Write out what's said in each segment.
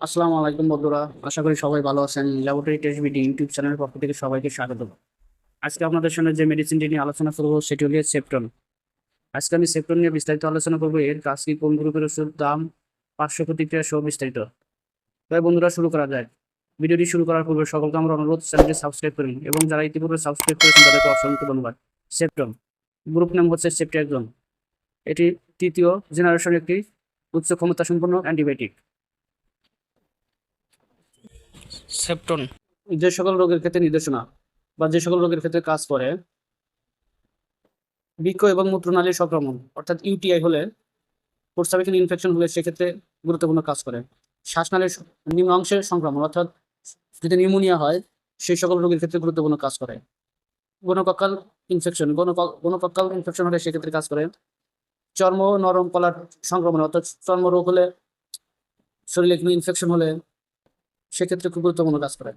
আসসালামু আলাইকুম বন্ধুরা। আশা করি সবাই ভালো আছেন। ল্যাবরেটরি টেস্ট বিডি ইউটিউব চ্যানেলের পক্ষ থেকে সবাইকে স্বাগত। আজকে আপনাদের সঙ্গে যে মেডিসিনটি নিয়ে আলোচনা করব, সেটি হলো সেপ্টন আজকে আমি সেপ্টন নিয়ে বিস্তারিত আলোচনা করব। এর কাজ কি? কোন গ্রুপের ওষুধ? দাম? পার্শ্ব প্রতিক্রিয়া সহ বিস্তারিত। তাই বন্ধুরা, শুরু করা যায় ভিডিওটি শুরু করার পূর্বে সকলকে আমরা অনুরোধ, চ্যানেলটি সাবস্ক্রাইব করুন এবং যারা ইতিপূর্বে সাবস্ক্রাইব করেছেন, তাদেরকে অসংখ্য ধন্যবাদ। সেপ্টন গ্রুপ নাম হচ্ছে সেপ্টিয়াকজন এটি তৃতীয় জেনারেশন একটি উচ্চ ক্ষমতা সম্পন্ন অ্যান্টিবায়োটিক সেপ্টন। যে সকল রোগের ক্ষেত্রে নির্দেশনা বা যে সকল রোগের ক্ষেত্রে কাজ করে, বৃক্ষ এবং মূত্রনালীর সংক্রমণ, অর্থাৎ ইউটিআই হলে প্রস্তাবিক ইনফেকশন হলে সেক্ষেত্রে গুরুত্বপূর্ণ কাজ করে। শ্বাসনালীর নিম্ন অংশের সংক্রমণ, অর্থাৎ যদি নিউমোনিয়া হয়, সেই সকল রোগের ক্ষেত্রে গুরুত্বপূর্ণ কাজ করে। গণকক্কাল ইনফেকশন গণকক্কাল ইনফেকশন হলে সেক্ষেত্রে কাজ করে। চর্ম নরম কলার সংক্রমণ, অর্থাৎ চর্ম রোগ হলে শরীরে কোনো ইনফেকশন হলে সেক্ষেত্রে খুব গুরুত্বপূর্ণ কাজ করে।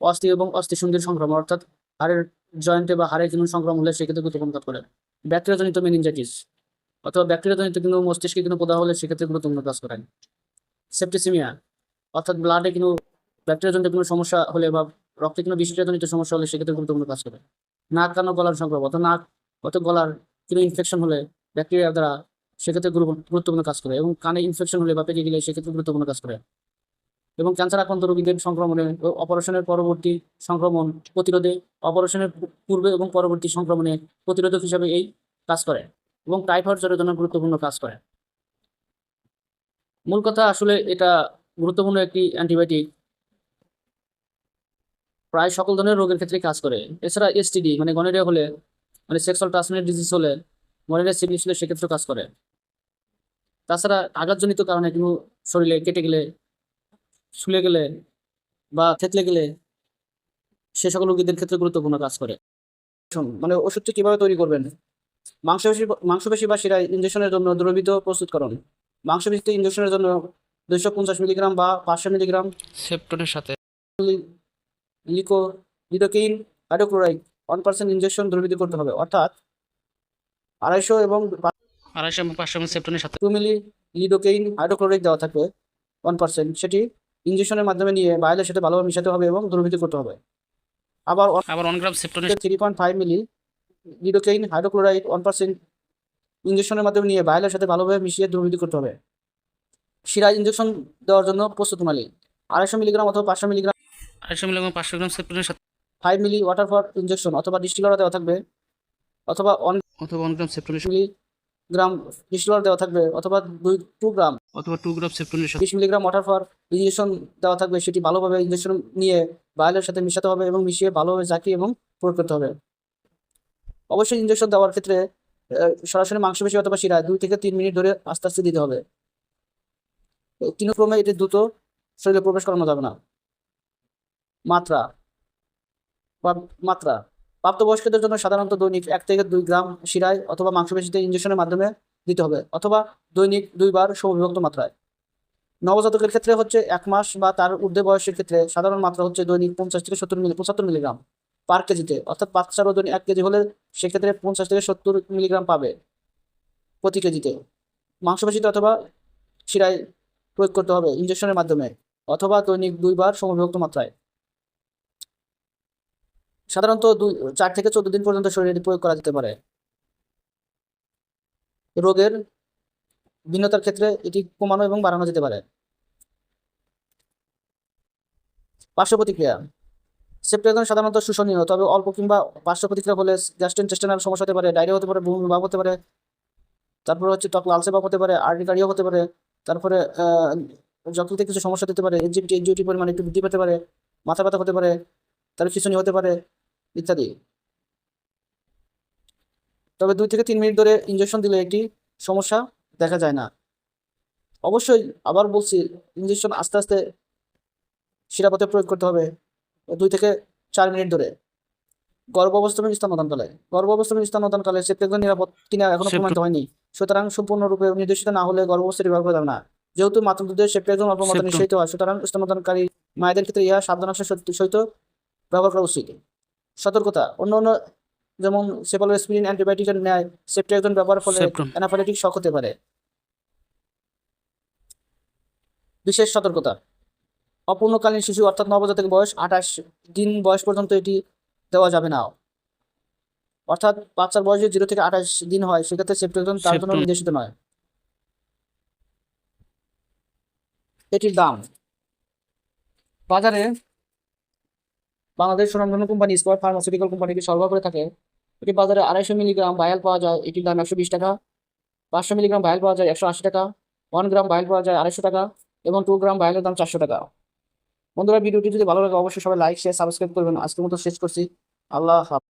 অস্থি এবং অস্থিসন্ধির সংক্রমণ, অর্থাৎ হাড়ের জয়েন্টে বা হাড়ের কোনো সংক্রমণ হলে সেক্ষেত্রে গুরুত্বপূর্ণ কাজ করে। ব্যাকটেরিয়াজনিত মেনিনজাইটিস অথবা ব্যাকটেরিয়াজনিত কিন্তু মস্তিষ্কে কোনো প্রদাহ হলে সেক্ষেত্রে গুরুত্বপূর্ণ কাজ করে। সেপ্টিসিমিয়া অর্থাৎ ব্লাডে কোনো ব্যাকটেরিয়াজনিত কোনো সমস্যা হলে বা রক্তে কোনো বিষক্রিয়াজনিত সমস্যা হলে সেক্ষেত্রে গুরুত্বপূর্ণ কাজ করে। নাক, কান গলার সংক্রমণ, অর্থাৎ নাক অত গলার কোনো ইনফেকশন হলে ব্যাকটেরিয়া দ্বারা সেক্ষেত্রে গুরুত্বপূর্ণ কাজ করে এবং কানে ইনফেকশন হলে বা পেটে গেলে সেক্ষেত্রে গুরুত্বপূর্ণ কাজ করে। এবং ক্যান্সার আক্রান্ত রোগীদের সংক্রমণে অপারেশনের পরবর্তী সংক্রমণ প্রতিরোধে অপারেশনের পূর্বে এবং পরবর্তী সংক্রমণে প্রতিরোধক হিসাবে এই কাজ করে এবং টাইফয়েড জ্বরের জন্য গুরুত্বপূর্ণ কাজ করে। মূল কথা আসলে এটা গুরুত্বপূর্ণ একটি অ্যান্টিবায়োটিক প্রায় সকল ধরনের রোগের ক্ষেত্রে কাজ করে। এছাড়া এসটিডি মানে গনেরিয়া হলে মানে সেক্সুয়াল ট্রান্সমিটেড ডিজিজ হলে গনেরিয়া সিভিস হলে সেক্ষেত্রে কাজ করে। তাছাড়া আঘাতজনিত কারণে কিন্তু শরীরে কেটে গেলে শুলে গেলে বা থেতলে গেলে সে সকল রোগীদের ক্ষেত্রে গুরুত্বপূর্ণ কাজ করে। মানে ওষুধটি কীভাবে তৈরি করবেন? মাংসপেশি মাংসপেশি বা শিরায় ইঞ্জেকশনের জন্য দ্রবীত প্রস্তুতকরণ মাংসপেশিতে ইঞ্জেকশনের জন্য দুইশো পঞ্চাশ মিলিগ্রাম বা পাঁচশো মিলিগ্রাম সেপ্টনের সাথে। লিকো lidocaine hydrochloride one percent injection দ্রবীত করতে হবে। অর্থাৎ আড়াইশো এবং আড়াইশো এবং পাঁচশো সেপ্টনের সাথে। টু মিলি লিডোকেইন হাইড্রোক্লোরাইড দেওয়া থাকবে ওয়ান পার্সেন্ট সেটি ইঞ্জেকশনের মাধ্যমে নিয়ে বাইরের সাথে ভালোভাবে মিশাতে হবে এবং দ্রবীত করতে হবে। আবার আবার one gram three point five ml lidocaine hydrochloride one percent ইঞ্জেকশনের মাধ্যমে নিয়ে বাইরের সাথে ভালোভাবে মিশিয়ে দ্রবীত করতে হবে। শিরা ইঞ্জেকশন দেওয়ার জন্য প্রস্তুত মালি। আড়াইশো মিলিগ্রাম অথবা পাঁচশো মিলিগ্রাম আড়াইশো মিলি এবং পাঁচশো গ্রাম সেপ্টনের সাথে five ml water for injection অথবা ডিস্টিলার দেওয়া থাকবে। অথবা ওয়ান অথবা ওয়ান গ্রাম সেপ্টনের সাথে মিলিগ্রাম ডিস্টিলার দেওয়া থাকবে অথবা দুই টু গ্রাম অথবা টু গ্রাম সেপ্টনের সাথে। বিশ মিলিগ্রাম ওয়াটার ফর ইঞ্জেকশন দেওয়া থাকবে, সেটি ভালোভাবে ইঞ্জেকশন নিয়ে বায়লের সাথে মিশাতে হবে এবং মিশিয়ে ভালোভাবে জাকি এবং প্রয়োগ করতে হবে। অবশ্যই ইঞ্জেকশন দেওয়ার ক্ষেত্রে সরাসরি মাংসপেশি অথবা শিরা দুই থেকে তিন মিনিট ধরে আস্তে আস্তে দিতে হবে। কোনো ক্রমে এটি দ্রুত শরীরে প্রবেশ করানো যাবে না। মাত্রা। মাত্রা। প্রাপ্তবয়স্কদের জন্য সাধারণত দৈনিক এক থেকে দুই গ্রাম শিরায় অথবা মাংসপেশিতে ইঞ্জেকশনের মাধ্যমে দিতে হবে, অথবা দৈনিক দুইবার সমবিভক্ত মাত্রায়। নবজাতকের ক্ষেত্রে হচ্ছে এক মাস বা তার ঊর্ধ্বে বয়সের ক্ষেত্রে সাধারণ মাত্রা হচ্ছে দৈনিক পঞ্চাশ থেকে সত্তর মিলি, পঁচাত্তর মিলিগ্রাম পার কেজিতে, অর্থাৎ বাচ্চার ওজন এক কেজি হলে সেক্ষেত্রে পঞ্চাশ থেকে সত্তর মিলিগ্রাম পাবে প্রতি কেজিতে। মাংসপেশিতে অথবা শিরায় প্রয়োগ করতে হবে ইঞ্জেকশনের মাধ্যমে, অথবা দৈনিক দুইবার সমবিভক্ত মাত্রায়। সাধারণত দুই, চার থেকে চোদ্দ দিন পর্যন্ত শরীরে প্রয়োগ করা যেতে পারে। রোগের ভিন্নতার ক্ষেত্রে এটি কমানো এবং বাড়ানো যেতে পারে। পার্শ্ব প্রতিক্রিয়া। সেপ্টেগন সাধারণত শোষণীয়, তবে অল্প কিংবা পার্শ্ব প্রতিক্রিয়া হলে গ্যাস্ট্রেন্টেস্টিনাল সমস্যা হতে পারে ডায়রিয়া হতে পারে, বমি ভাব হতে পারে, তারপরে হচ্ছে ত্বক লালচে ভাব হতে পারে আর্টিকারিয়া হতে পারে, তারপরে যকৃতে কিছু সমস্যা দিতে পারে এনজিপিটি এনজিওটি পরিমাণ একটু বৃদ্ধি পেতে পারে, মাথা ব্যথা হতে পারে তার খিঁচুনি হতে পারে, ইত্যাদি। তবে দুই থেকে তিন মিনিট ধরে ইঞ্জেকশন দিলে একটি সমস্যা দেখা যায় না। অবশ্যই আবার বলছি ইঞ্জেকশন আস্তে আস্তে শিরাপথে প্রয়োগ করতে হবে দুই থেকে চার মিনিট ধরে। গর্ভ অবস্থায় স্তন্যদানকালে গর্ভ অবস্থায় স্তন্যদানকালে সেপ্টেগন নিরাপদ কিনা এখনও প্রমাণিত হয়নি। সুতরাং সম্পূর্ণরূপে নির্দেশিত না হলে গর্ভ অবস্থায় ব্যবহার করা যাবে না। যেহেতু মাত্র দুধের সেপ্টেগন অল্প মাত্রা. নিষিদ্ধ হয় সুতরাং স্তন্যদানকারী মায়েদের ক্ষেত্রে ইহা সাবধানতার সহিত ব্যবহার করা উচিত। সতর্কতা অন্য অন্য যেমন সেপালোস্পিরিন অ্যান্টিবায়োটিকের ন্যায় সেপ্টেগন ব্যবহার ফলে. অ্যানাফাইলেটিক শক হতে পারে। বিশেষ সতর্কতা। অপূর্ণকালীন শিশু অর্থাৎ নবজাতক বয়স আঠাশ দিন বয়স পর্যন্ত এটি দেওয়া যাবে না। অর্থাৎ বাচ্চার বয়স যদি জিরো থেকে আঠাশ দিন হয় সেক্ষেত্রে সেপ্টোজন তার জন্য নির্দেশিত নয়। এটির দাম। বাজারে বাংলাদেশ সুনামধন্য কোম্পানি স্কোয়ার ফার্মাসিউটিক্যাল কোম্পানিকে সরবরাহ করে থাকে এটি বাজারে আড়াইশো মিলিগ্রাম ভায়াল পাওয়া যায়, এটির দাম একশো বিশ টাকা। পাঁচশো মিলিগ্রাম ভায়াল পাওয়া যায় একশো আশি টাকা। ওয়ান গ্রাম ভায়াল পাওয়া যায় আড়াইশো টাকা এবং টু গ্রাম ভায়ালের দাম চারশো টাকা। বন্ধুরা, ভিডিওটি যদি ভালো লাগে, অবশ্যই সবাই লাইক শেয়ার সাবস্ক্রাইব করবেন। আজকের মতো শেষ করছি। আল্লাহ হাফেজ।